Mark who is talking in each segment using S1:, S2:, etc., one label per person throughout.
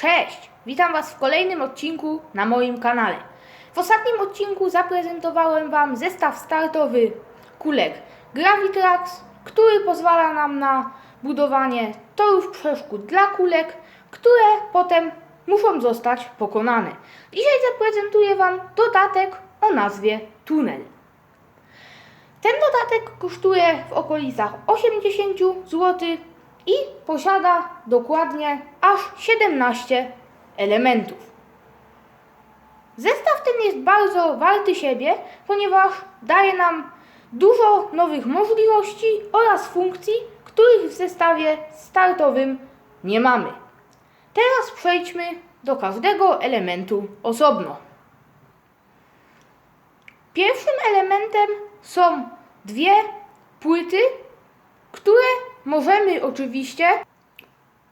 S1: Cześć! Witam Was w kolejnym odcinku na moim kanale. W ostatnim odcinku zaprezentowałem Wam zestaw startowy kulek Gravitrax, który pozwala nam na budowanie torów przeszkód dla kulek, które potem muszą zostać pokonane. Dzisiaj zaprezentuję Wam dodatek o nazwie Tunel. Ten dodatek kosztuje w okolicach 80 zł i posiada dokładnie aż 17 elementów. Zestaw ten jest bardzo warty siebie, ponieważ daje nam dużo nowych możliwości oraz funkcji, których w zestawie startowym nie mamy. Teraz przejdźmy do każdego elementu osobno. Pierwszym elementem są dwie płyty, które możemy oczywiście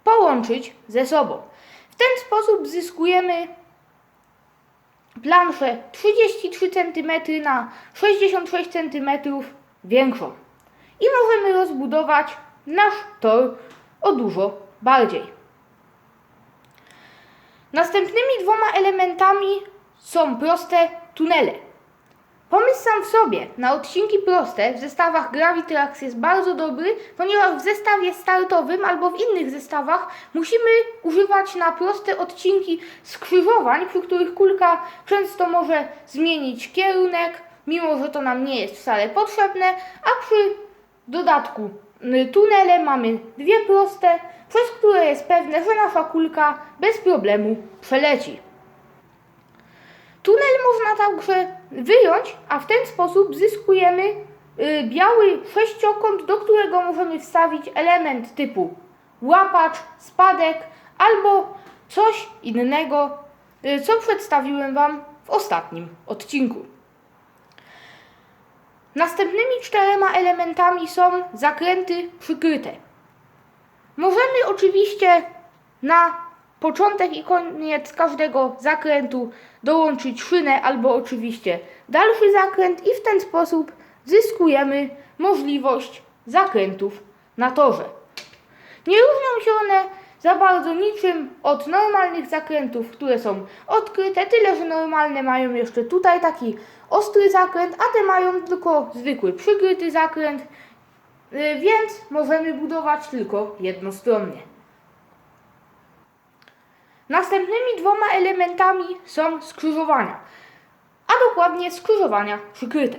S1: połączyć ze sobą. W ten sposób zyskujemy planszę 33 cm na 66 cm większą. I możemy rozbudować nasz tor o dużo bardziej. Następnymi dwoma elementami są proste tunele. Pomysł sam w sobie na odcinki proste w zestawach Gravitrax jest bardzo dobry, ponieważ w zestawie startowym albo w innych zestawach musimy używać na proste odcinki skrzyżowań, przy których kulka często może zmienić kierunek, mimo że to nam nie jest wcale potrzebne, a przy dodatku tunele mamy dwie proste, przez które jest pewne, że nasza kulka bez problemu przeleci. Tunel można także wyjąć, a w ten sposób zyskujemy y, biały sześciokąt, do którego możemy wstawić element typu łapacz, spadek albo coś innego, y, co przedstawiłem Wam w ostatnim odcinku. Następnymi czterema elementami są zakręty przykryte. Możemy oczywiście na początek i koniec każdego zakrętu dołączyć szynę albo oczywiście dalszy zakręt i w ten sposób zyskujemy możliwość zakrętów na torze. Nie różnią się one za bardzo niczym od normalnych zakrętów, które są odkryte, tyle że normalne mają jeszcze tutaj taki ostry zakręt, a te mają tylko zwykły przykryty zakręt, y, więc możemy budować tylko jednostronnie. Następnymi dwoma elementami są skrzyżowania, a dokładnie skrzyżowania przykryte.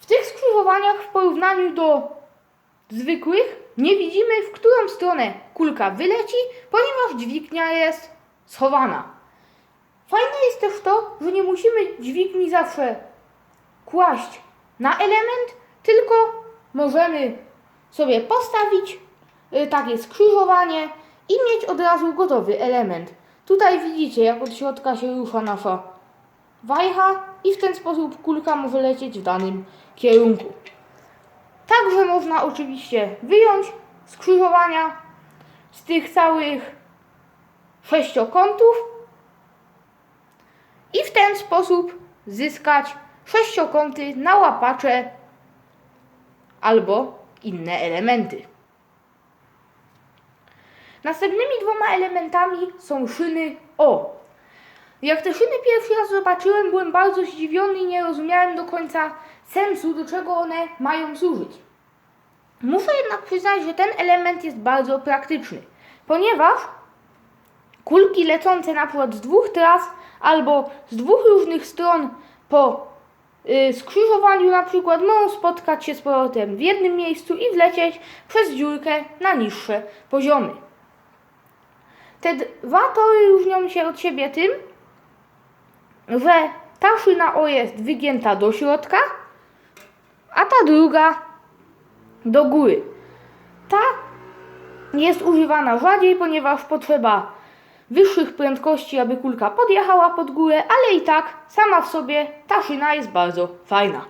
S1: W tych skrzyżowaniach w porównaniu do zwykłych nie widzimy, w którą stronę kulka wyleci, ponieważ dźwignia jest schowana. Fajne jest też to, że nie musimy dźwigni zawsze kłaść na element, tylko możemy sobie postawić y, takie skrzyżowanie i mieć od razu gotowy element. Tutaj widzicie, jak od środka się rusza nasza wajcha i w ten sposób kulka może lecieć w danym kierunku. Także można oczywiście wyjąć skrzyżowania z tych całych sześciokątów i w ten sposób zyskać sześciokąty na łapacze albo inne elementy. Następnymi dwoma elementami są szyny O. Jak te szyny pierwszy raz zobaczyłem, byłem bardzo zdziwiony i nie rozumiałem do końca sensu, do czego one mają służyć. Muszę jednak przyznać, że ten element jest bardzo praktyczny, ponieważ kulki lecące na przykład z dwóch tras albo z dwóch różnych stron po y, skrzyżowaniu na przykład mogą spotkać się z powrotem w jednym miejscu i wlecieć przez dziurkę na niższe poziomy. Te dwa tory różnią się od siebie tym, że ta szyna O jest wygięta do środka, a ta druga do góry. Ta jest używana rzadziej, ponieważ potrzeba wyższych prędkości, aby kulka podjechała pod górę, ale i tak sama w sobie ta szyna jest bardzo fajna.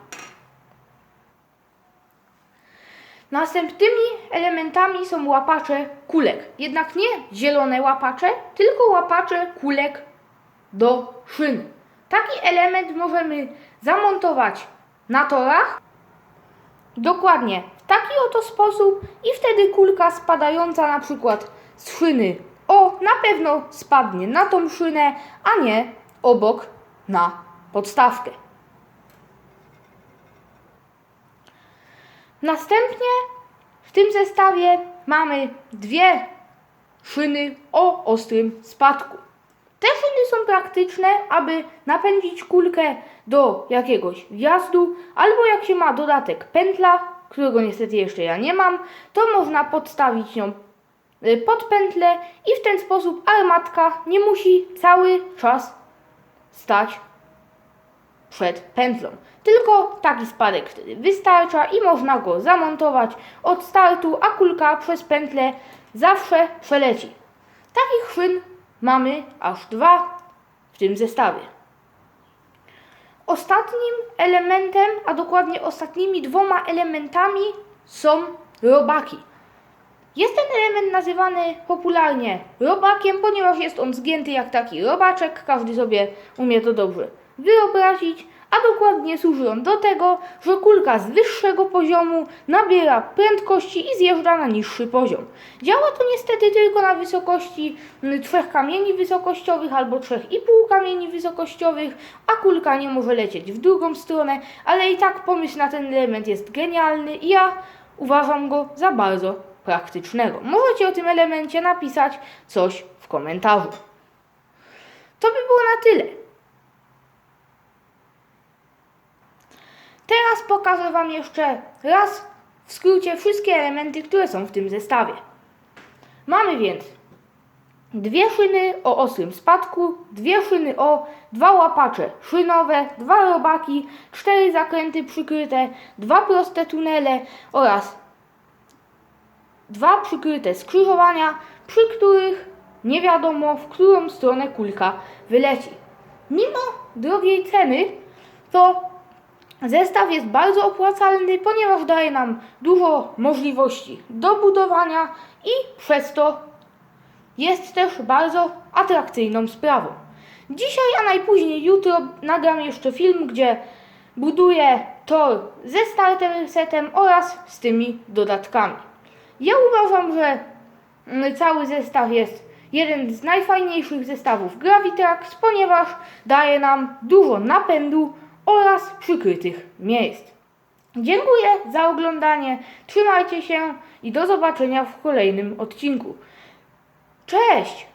S1: Następnymi elementami są łapacze kulek. Jednak nie zielone łapacze, tylko łapacze kulek do szyn. Taki element możemy zamontować na torach dokładnie w taki oto sposób i wtedy kulka spadająca na przykład z szyny O na pewno spadnie na tą szynę, a nie obok na podstawkę. Następnie w tym zestawie mamy dwie szyny o ostrym spadku. Te szyny są praktyczne, aby napędzić kulkę do jakiegoś wjazdu, albo jak się ma dodatek pętla, którego niestety jeszcze ja nie mam, to można podstawić ją y, pod pętlę i w ten sposób armatka nie musi cały czas stać przed pętlą. Tylko taki spadek wtedy wystarcza i można go zamontować od startu, a kulka przez pętlę zawsze przeleci. Takich szyn mamy aż dwa w tym zestawie. Ostatnim elementem, a dokładnie ostatnimi dwoma elementami są robaki. Jest ten element nazywany popularnie robakiem, ponieważ jest on zgięty jak taki robaczek, każdy sobie umie to dobrze wyobrazić, a dokładnie służy on do tego, że kulka z wyższego poziomu nabiera prędkości i zjeżdża na niższy poziom. Działa to niestety tylko na wysokości mm, trzech kamieni wysokościowych albo trzech i pół kamieni wysokościowych, a kulka nie może lecieć w drugą stronę, ale i tak pomysł na ten element jest genialny i ja uważam go za bardzo praktycznego. Możecie o tym elemencie napisać coś w komentarzu. To by było na tyle. Teraz pokażę Wam jeszcze raz w skrócie wszystkie elementy, które są w tym zestawie. Mamy więc dwie szyny o ostrym spadku, dwie szyny o dwa łapacze szynowe, dwa robaki, cztery zakręty przykryte, dwa proste tunele oraz dwa przykryte skrzyżowania, przy których nie wiadomo w którą stronę kulka wyleci. Mimo drogiej ceny, to Zestaw jest bardzo opłacalny, ponieważ daje nam dużo możliwości do budowania i przez to jest też bardzo atrakcyjną sprawą. Dzisiaj, a najpóźniej jutro nagram jeszcze film, gdzie buduję tor ze starter setem oraz z tymi dodatkami. Ja uważam, że mm, cały zestaw jest jeden z najfajniejszych zestawów Gravitrax, ponieważ daje nam dużo napędu oraz przykrytych miejsc. Dziękuję za oglądanie, trzymajcie się i do zobaczenia w kolejnym odcinku. Cześć!